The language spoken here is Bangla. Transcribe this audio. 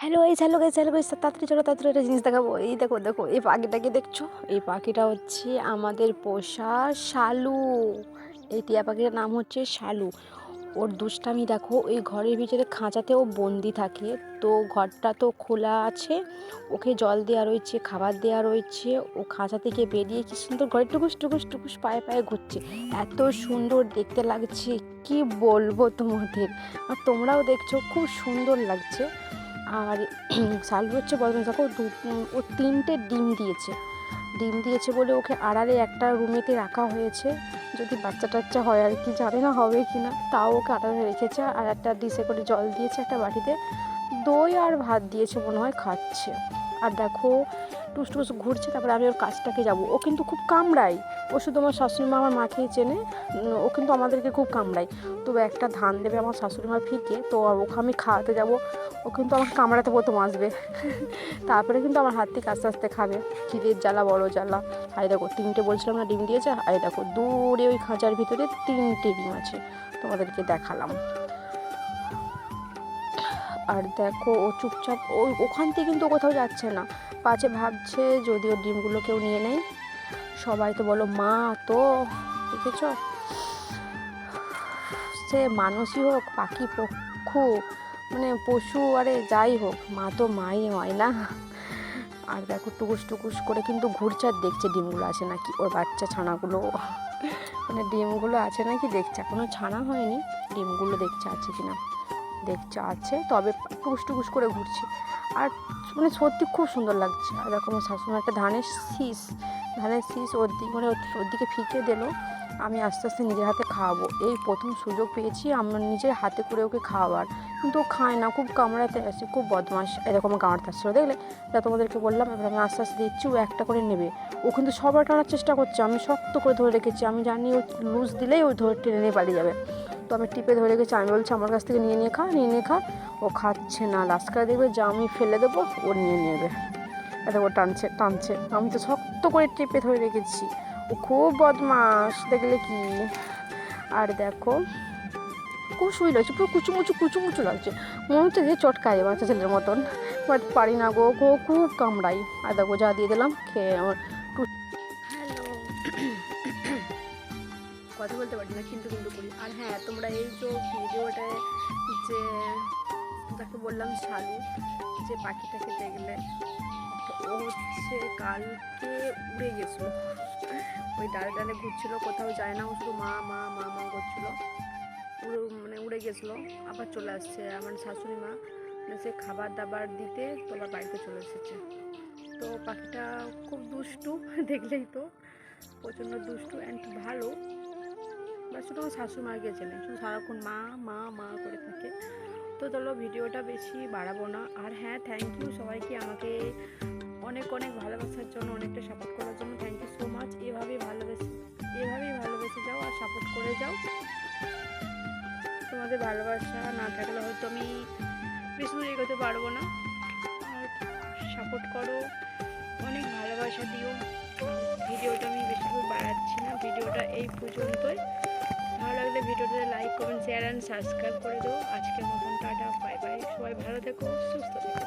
হ্যালো এই হ্যালো গাইস হ্যালো গাইস তাড়াতাড়ি চলো, তাড়াতাড়ি একটা জিনিস দেখাবো। এই দেখো দেখো, এই পাখিটাকে দেখছ? এই পাখিটা হচ্ছে আমাদের পোষা শালু। এই টিয়া পাখিটার নাম হচ্ছে শালু। ওর দুষ্টামি দেখো, ওই ঘরের ভিতরে খাঁচাতে ও বন্দি থাকে। তো ঘরটা তো খোলা আছে, ওকে জল দেওয়া রয়েছে, খাবার দেওয়া রয়েছে, ও খাঁচা থেকে বেরিয়ে কি সুন্দর ঘরে টুকুস টুকুস টুকুস পায়ে পায়ে ঘুরছে। এত সুন্দর দেখতে লাগছে, কি বলব তোমাদের? আর তোমরাও দেখছ, খুব সুন্দর লাগছে। আর হচ্ছে বদমাস দেখো দু, ও তিনটে ডিম দিয়েছে। ডিম দিয়েছে বলে ওকে আড়ালে একটা রুমেতে রাখা হয়েছে। যদি বাচ্চা টাচ্চা হয় আর কি, জানে না হবে কি না। তাও ওকে আড়ালে রেখেছে আর একটা ডিশে করে জল দিয়েছে একটা বাটিতে। দই আর ভাত দিয়েছে মনে হয় খাচ্ছে। আর দেখো টুস টুস ঘুরছে, তারপরে আমি ওর কাছটাকে যাব। ও কিন্তু খুব কামড়ায়। ও শুধু আমার শাশুড়ি মা আমার মাকেই চেনে ও কিন্তু আমাদেরকে খুব কামড়ায়। তো একটা ধান দেবে আমার শাশুড়ি মা ফিকে, তো ওকে আমি খাওয়াতে যাব। ও কিন্তু আমাকে কামড়াতে প্রথম আসবে। তারপরে কিন্তু আমার হাত থেকে আস্তে আস্তে খাবে। খিদের জ্বালা, বড় জ্বালা। এই দেখো, তিনটে বলছিলাম না, ডিম দিয়েছে? এই দেখো, দূরে ওই খাঁচার ভিতরে তিনটে ডিম আছে। তোমাদেরকে দেখালাম। আর দেখো, ও চুপচাপ, ওই ওখান থেকে কিন্তু কোথাও যাচ্ছে না। পাছে ভাবছে যদি ওর ডিমগুলো কেউ নিয়ে নেয় সবাই তো বলো, মা, তো, দেখেছ? সে মানুষই হোক, পাখি, পক্ষু মানে পশু, আরে যাই হোক, মা তো মাই, হয় না। আর দেখো, টুকুস টুকুস করে কিন্তু ঘুরছে আর দেখছে ডিমগুলো আছে নাকি, ওর বাচ্চা ছানাগুলো। মানে ডিমগুলো আছে নাকি দেখছে এখনও ছানা হয়নি, ডিমগুলো দেখছে আছে কিনা। দেখছে, আছে, তবে টুকুস টুকুস করে ঘুরছে। আর মানে সত্যি খুব সুন্দর লাগছে। আর আমার শাশুড়ি একটা ধানের শীষ ধানের শীষ ওর দিকে মানে ওর- ওর দিকে ফিকে দিলো, আমি আস্তে আস্তে নিজের হাতে খাওয়াবো। এই প্রথম সুযোগ পেয়েছি আমার নিজের হাতে করে ওকে খাওয়াবার। কিন্তু ও খায় না, খুব কামড়াতে আসে, খুব বদমাস এরকম কামড়াতে আসছিল দেখলে? যা তোমাদেরকে বললাম, এবার আমি আস্তে আস্তে দিচ্ছি ও একটা করে নেবে। ও কিন্তু সবার টানার চেষ্টা করছে, আমি শক্ত করে ধরে রেখেছি, আমি জানি ও লুজ দিলেই ও ধরে টেনে নিয়ে পালিয়ে যাবে। তো আমি টিপে ধরে রেখেছি। আমি বলছি, আমার কাছ থেকে নিয়ে নিয়ে খা, নিয়ে নিয়ে খা। ও খাচ্ছে না। লাস্ট করে দেখবে যে আমি ফেলে দেবো, ও নিয়ে নেবে। এটা ও টানছে টানছে। আমি তো শক্ত করে টিপে ধরে রেখেছি। ও খুব বদমাস দেখলে কি? আর দেখো, খুব সুই লাগছে, পুরো কুচুমুচু কুচুমুচু লাগছে। মনে হচ্ছে যে চটকায় বাচ্চা ছেলের মতন। বাট পারি না গো গো খুব কামড়াই আর দেখো, যা দিয়ে দিলাম, খেয়ে আমার কথা বলতে পারি না, কিন্তু কিন্তু করি। আর হ্যাঁ তোমরা এই যে ভিডিওটায় যে তাকে বললাম শালু, যে পাখিটাকে দেখলে ও হচ্ছে কালকে উড়ে গেছিল। ওই ডালে ডালে ঘুরছিল, কোথাও যায় না, ও শুধু মা মা মা মা করছিল। উড়ে মানে উড়ে গেছিল, আবার চলে আসছে আমার শাশুড়ি মা। মানে সে খাবার দাবার দিতে তো আবার বাড়িতে চলে এসেছে। তো পাখিটা খুব দুষ্টু, দেখলেই তো। প্রচণ্ড দুষ্টু অ্যান্ড ভালো। বা শুধু আমার শাশুড়ি মা গিয়েছে না শুধু সারাক্ষণ মা মা মা করে থাকে। তো চলো ভিডিওটা বেশি বাড়াবো না। আর হ্যাঁ থ্যাংক ইউ সবাইকে আমাকে অনেক অনেক ভালোবাসার জন্য, অনেকটা সাপোর্ট করার জন্য থ্যাংক ইউ সো মাচ এভাবেই ভালোবেসে এভাবেই ভালোবেসে যাও আর সাপোর্ট করে যাও। তোমাদের ভালোবাসা না থাকলে হয়তো আমি বেশি এগোতে পারব না। আর সাপোর্ট করো, অনেক ভালোবাসা দিও। ভিডিওটা আমি বেশি দূর বাড়াচ্ছি না, ভিডিওটা এই পর্যন্তই। ভিডিওটাতে like comment share and subscribe করে দেবো। আজকের মতন টাটা বাই বাই সবাই ভালো থেকো, সুস্থ থেকো।